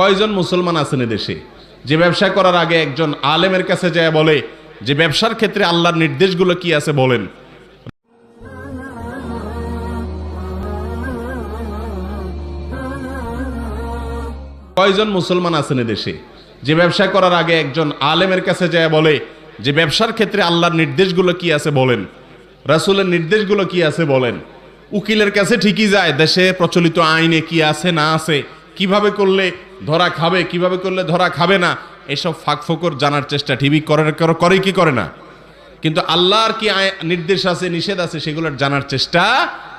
কয়জন মুসলমান আছেন দেশে? যে ব্যবসা করার আগে একজন আলেমের কাছে যায় বলে, যে ব্যবসার ক্ষেত্রে আল্লাহর নির্দেশগুলো কি আছে বলেন? কয়জন মুসলমান আছেন দেশে? যে ব্যবসা করার আগে একজন আলেমের কাছে যায় বলে, যে ব্যবসার ক্ষেত্রে আল্লাহর নির্দেশগুলো কি আছে বলেন? রাসূলের নির্দেশগুলো কি আছে বলেন? উকিলের কাছে ঠিকই যায়, দেশে প্রচলিত আইনে কি আছে না আছে? কীভাবে করলে ধরা খাবে, কীভাবে করলে ধরা খাবে না, এসব ফাঁক ফোকর জানার চেষ্টা ঠিকই করে করে কি করে না? কিন্তু আল্লাহর কি নির্দেশ আছে, নিষেধ আছে, সেগুলোর জানার চেষ্টা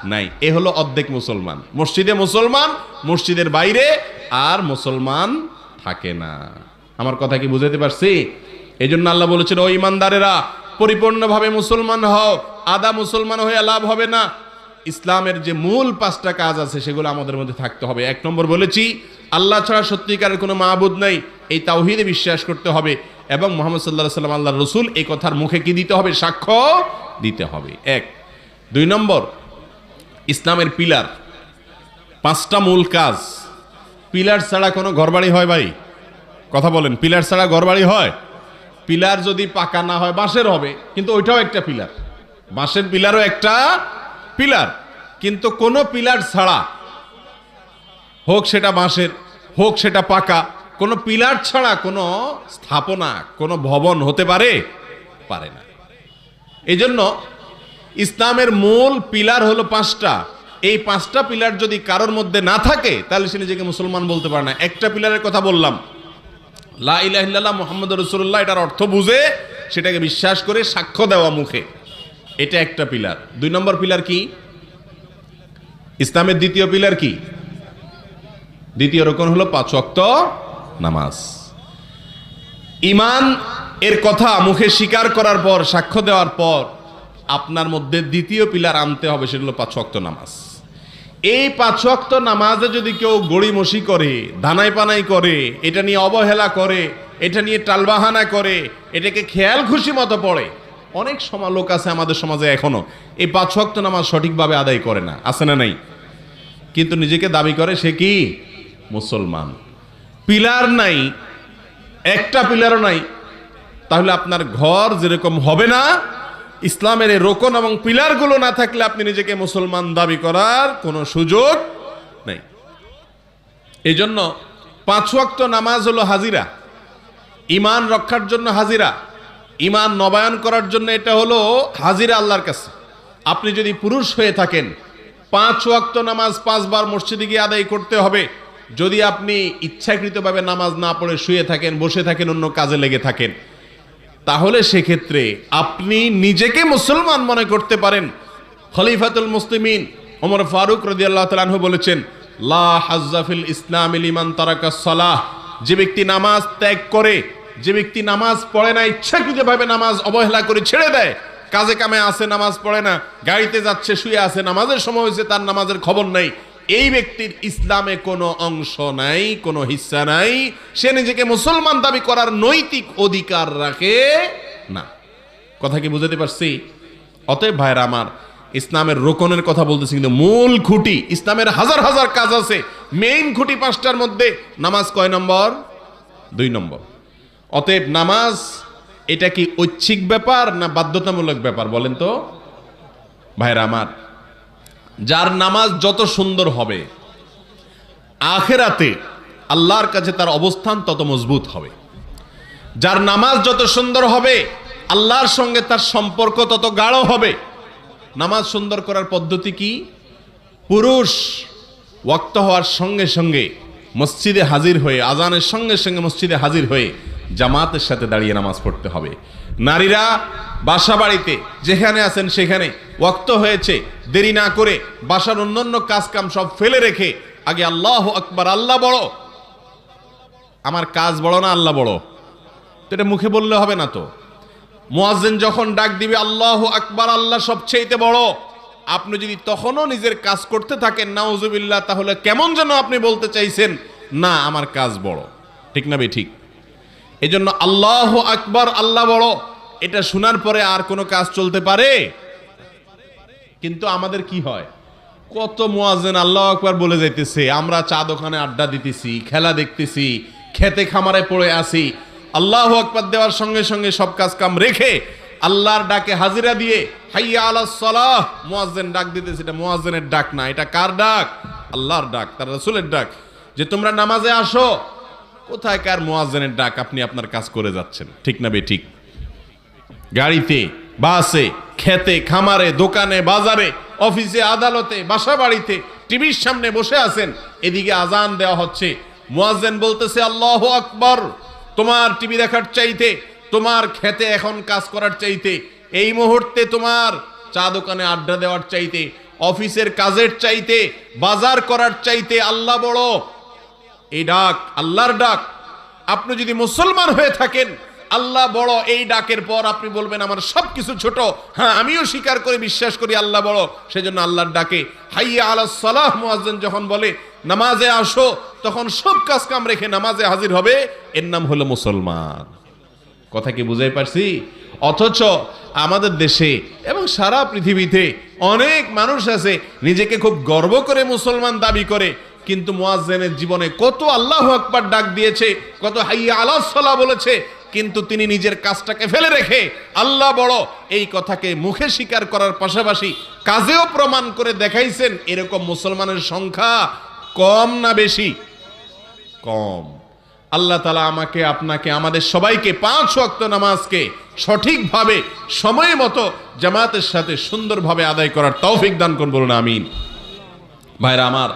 নাই। এ হলো অর্ধেক মুসলমান। মসজিদে মুসলমান, মসজিদের বাইরে আর মুসলমান থাকে না। আমার কথা কি বুঝাতে পারছি? এই জন্য আল্লাহ বলেছেন, ও ইমানদারেরা, পরিপূর্ণভাবে মুসলমান হও, আদা মুসলমান হয়ে লাভ হবে না ইসলামের যে মূল পাঁচটা কাজ আছে, সেগুলো আমাদের মধ্যে থাকতে হবে। এক নম্বর বলেছি, আল্লাহ ছাড়া সত্যিকারের কোনো মাহবুদ নাই, এই তাওহিদে বিশ্বাস করতে হবে এবং মোহাম্মদ সাল্লাহ সাল্লাম আল্লাহ রসুল, এই কথার মুখে কি দিতে হবে? সাক্ষ্য দিতে হবে। এক। দুই নম্বর, ইসলামের পিলার, পাঁচটা মূল কাজ। পিলার ছাড়া কোনো ঘরবাড়ি হয় ভাই? কথা বলেন, পিলার ছাড়া ঘরবাড়ি হয়? পিলার যদি পাকা না হয়, বাঁশের হবে, কিন্তু ওইটাও একটা পিলার। বাঁশের পিলারও একটা পিলার। কিন্তু কোনো পিলার ছাড়া, হোক সেটা বাঁশের, হোক সেটা পাকা, কোনো পিলার ছাড়া কোনো স্থাপনা, কোনো ভবন হতে পারে? পারে না। এই জন্য ইসলামের মূল পিলার হলো পাঁচটা। এই পাঁচটা পিলার যদি কারোর মধ্যে না থাকে, তাহলে সে নিজেকে মুসলমান বলতে পারে না। একটা পিলারের কথা বললাম। লা মোহাম্মদ রসুল্লাহ এটার অর্থ বুঝে সেটাকে বিশ্বাস করে সাক্ষ্য দেওয়া মুখে। এটা একটা পিলার। দুই নম্বর পিলার কি? ইসলামের দ্বিতীয় পিলার কি? দ্বিতীয় রকম হলো পাঁচ ওয়াক্ত নামাজ। ইমান এর কথা মুখে স্বীকার করার পর, সাক্ষ্য দেওয়ার পর আপনার মধ্যে দ্বিতীয় পিলার আনতে হবে, সেটা হলো পাঁচ ওয়াক্ত নামাজ। এই পাঁচ ওয়াক্ত নামাজে যদি কেউ গড়িমসি করে, দানাই পানাই করে, এটা নিয়ে অবহেলা করে, এটা নিয়ে টালবাহানা করে, এটাকে খেয়াল খুশি মতো পড়ে অনেক সময় লোক আছে আমাদের সমাজে এখনও। এই পাঁচ ওয়াক্ত নামাজ সঠিকভাবে আদায় করে না, আছে না নাই? কিন্তু নিজেকে দাবি করে, সে কি? মুসলমান। পিলার নাই, একটা পিলারও নাই। তাহলে আপনার ঘর যেরকম হবে না, ইসলামের এই রোকন এবং পিলারগুলো না থাকলে আপনি নিজেকে মুসলমান দাবি করার কোনো সুযোগ নেই। এই জন্য পাঁচ ওয়াক্ত নামাজ হলো হাজিরা। ইমান রক্ষার জন্য হাজিরা। ইমান নবায়ন করার জন্য এটা হলো হাজিরা আল্লাহর কাছে। আপনি যদি পুরুষ হয়ে থাকেন, পাঁচ ওয়াক্ত নামাজ পাঁচবার মসজিদে গিয়ে আদায় করতে হবে। যদি আপনি ইচ্ছাকৃতভাবে নামাজ না পড়ে শুয়ে থাকেন, বসে থাকেন, অন্য কাজে লেগে থাকেন, তাহলে সেক্ষেত্রে আপনি নিজেকে মুসলমান মনে করতে পারেন। খলিফাতুল মুসলিমিন ওমর ফারুক রদি আল্লাহ তালাহু বলেছেন, লা হাজ্জাফিল ইসলাম ইমান তারাকা সালাহ। যে ব্যক্তি নামাজ ত্যাগ করে যে ব্যক্তি নামাজ পড়ে না, ইচ্ছাকৃতভাবে নামাজ অবহেলা করে ছেড়ে দেয়, কাজে কামে আছে নামাজ পড়ে না, গাড়িতে যাচ্ছে, শুয়ে আছে, নামাজের সময় হয়েছে, তার নামাজের খবর নাই। এই ব্যক্তির ইসলামে কোনো অংশ নাই, কোনো হিস্সা নাই, সে নিজেকে মুসলমান দাবি করার নৈতিক অধিকার রাখে না। কথা কি বুঝাতে পারছি? অতএব ভাইরা আমার, ইসলামের রোকনের কথা বলতেছি, কিন্তু মূল খুঁটি, ইসলামের হাজার হাজার কাজ আছে। মেইন খুঁটি পাঁচটার মধ্যে নামাজ কয় নম্বর? দুই নম্বর। অতএব নামাজ এটা কি ঐচ্ছিক ব্যাপার না বাধ্যতামূলক ব্যাপার বলেন তো? ভাইরা আমার, যার নামাজ যত সুন্দর হবে, আখেরাতে আল্লাহর কাছে তার অবস্থান তত মজবুত হবে। যার নামাজ যত সুন্দর হবে, আল্লাহর সঙ্গে তার সম্পর্ক তত গাঢ় হবে। নামাজ সুন্দর করার পদ্ধতি কি? পুরুষ ওয়াক্ত হওয়ার সঙ্গে সঙ্গে মসজিদে হাজির হয়ে, আজানের সঙ্গে সঙ্গে মসজিদে হাজির হয়ে জামাতের সাথে দাঁড়িয়ে নামাজ পড়তে হবে। নারীরা বাসা বাড়িতে যেখানে আছেন সেখানে ওয়াক্ত হয়েছে, দেরি না করে বাসার অন্যান্য কাজকাম সব ফেলে রেখে আগে আল্লাহ আকবার, আল্লাহ বড়। আমার কাজ বড় না আল্লাহ বড়? তো এটা মুখে বললে হবে না তো। মুয়াজ্জিন যখন ডাক দিবে, আল্লাহ আকবার, আল্লাহ সবচেয়েতে বড়। আপনি যদি তখনও নিজের কাজ করতে থাকেন, নাউজুবিল্লাহ, তাহলে কেমন যেন আপনি বলতে চাইছেন, না, আমার কাজ বড়। ঠিক না বে ঠিক? এই জন্য আল্লাহ আকবার, আল্লাহ বড়। এটা শোনার পরে আর কোনো কাজ চলতে পারে? কিন্তু আমাদের কি হয়? কত মোয়াজেন আল্লাহ আকবার বলে যাইতেছে, আমরা চা দোকানে আড্ডা দিতেছি, খেলা দেখতেছি, খেতে খামারে পড়ে আসি আল্লাহ আকবার দেওয়ার সঙ্গে সঙ্গে সব কাজ কাম রেখে আল্লাহর ডাকে হাজিরা দিয়ে হাইয়া আলা সলাহ, মোয়াজ্জেন ডাক দিতেছে, এটা মোয়াজ্জেনের ডাক না, এটা কার ডাক? আল্লাহর ডাক, তার রাসূলের ডাক। যে তোমরা নামাজে আসো কোথায় কার মোয়াজ্জেনের ডাক আপনি আপনার কাজ করে যাচ্ছেন? ঠিক না বে ঠিক? গাড়িতে, বাসে, খেতে, খামারে, দোকানে, বাজারে, অফিসে, আদালতে বাসা বাড়িতে টিভির সামনে বসে আছেন। এদিকে আজান দেওয়া হচ্ছে। মুয়াজ্জেন বলতেছে, আল্লাহ আকবর। তোমার টিভি দেখার চাইতে, তোমার খেতে এখন কাজ করার চাইতে, এই মুহূর্তে তোমার চা দোকানে আড্ডা দেওয়ার চাইতে, অফিসের কাজের চাইতে, বাজার করার চাইতে আল্লাহ বড় এই ডাক, আল্লাহর ডাক। আপনি যদি মুসলমান হয়ে থাকেন, আল্লাহ বড়, এই ডাকের পর আপনি বলবেন, আমার সব কিছু ছোট। হ্যাঁ আমিও স্বীকার করে, বিশ্বাস করি, আল্লাহ বড়। সেজন্য আল্লাহর ডাকে। হাইয়া আলা সালাহ, মুয়াজ্জিন যখন বলে, নামাজে আসো, তখন সব কাজ কাম রেখে নামাজে হাজির হবে। এর নাম হলো মুসলমান। কথা কি বুঝাই পারছি? অথচ আমাদের দেশে এবং সারা পৃথিবীতে অনেক মানুষ আছে, নিজেকে খুব গর্ব করে মুসলমান দাবি করে কিন্তু মুয়াজ্জেনের জীবনে কত আল্লাহ আকবার ডাক দিয়েছে, কত হাইয়া আলাহ বলেছে, কিন্তু তিনি নিজের কাজটাকে ফেলে রেখে আল্লাহ বড় এই কথাকে মুখে স্বীকার করার পাশাপাশি কাজেও প্রমাণ করে দেখাইছেন, এরকম মুসলমানের সংখ্যা কম না বেশি? কম। আল্লাহ তালা আমাকে, আপনাকে, আমাদের সবাইকে পাঁচ ওয়াক্ত নামাজকে সঠিকভাবে সময় মতো জামাতের সাথে সুন্দরভাবে আদায় করার তৌফিক দান করুন, বলুন আমিন। ভাইরা আমার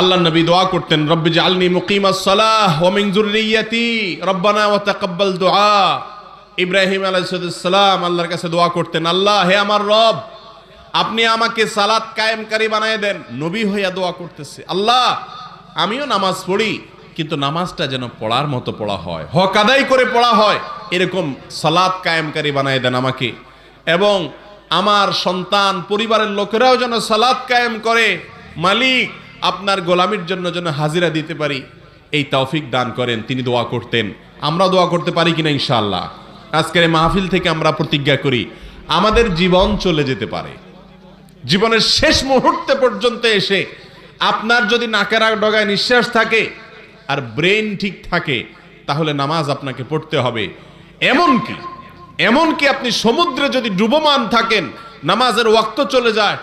আল্লাহ নবী দোয়া করতেন, রব্বি জালনি মুকিমাস সালাহ ওয়া মিন রব্বানা ওয়া তাকাব্বাল দুআ। ইব্রাহিম আলাইহিস সালাম আল্লাহর কাছে দোয়া করতেন, আল্লাহ, হে আমার রব, আপনি আমাকে সালাত কায়েমকারী বানায় দেন, নবী হইয়া দোয়া করতেছে। আল্লাহ, আমিও নামাজ পড়ি, কিন্তু নামাজটা যেন পড়ার মতো পড়া হয়, হক আদায় করে পড়া হয়, এরকম সালাত কায়েমকারী বানায় দেন আমাকে। এবং আমার সন্তান, পরিবারের লোকেরাও যেন সালাত কায়েম করে, মালিক আপনার গোলামির জন্য যেন হাজিরা দিতে পারি, এই তৌফিক দান করেন, তিনি দোয়া করতেন। আমরা দোয়া করতে পারি কিনা ইনশাআল্লাহ। আজকের মাহফিল থেকে আমরা প্রতিজ্ঞা করি, আমাদের জীবন চলে যেতে পারে। জীবনের শেষ মুহূর্তে পর্যন্ত এসে আপনার যদি নাকের ডগায় নিঃশ্বাস থাকে আর ব্রেন ঠিক থাকে, তাহলে নামাজ আপনাকে পড়তে হবে। এমনকি এমনকি আপনি সমুদ্রে যদি ডুবমান থাকেন, নামাজের ওয়াক্ত চলে যায়,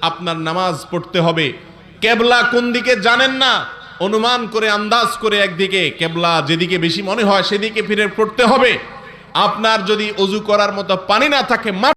আপনার নামাজ পড়তে হবে কেবলা কোন দিকে জানেন না? অনুমান করে, আন্দাজ করে একদিকে, কেবলা যেদিকে বেশি মনে হয় সেদিকে ফিরে পড়তে হবে। আপনার যদি অজু করার মতো পানি না থাকে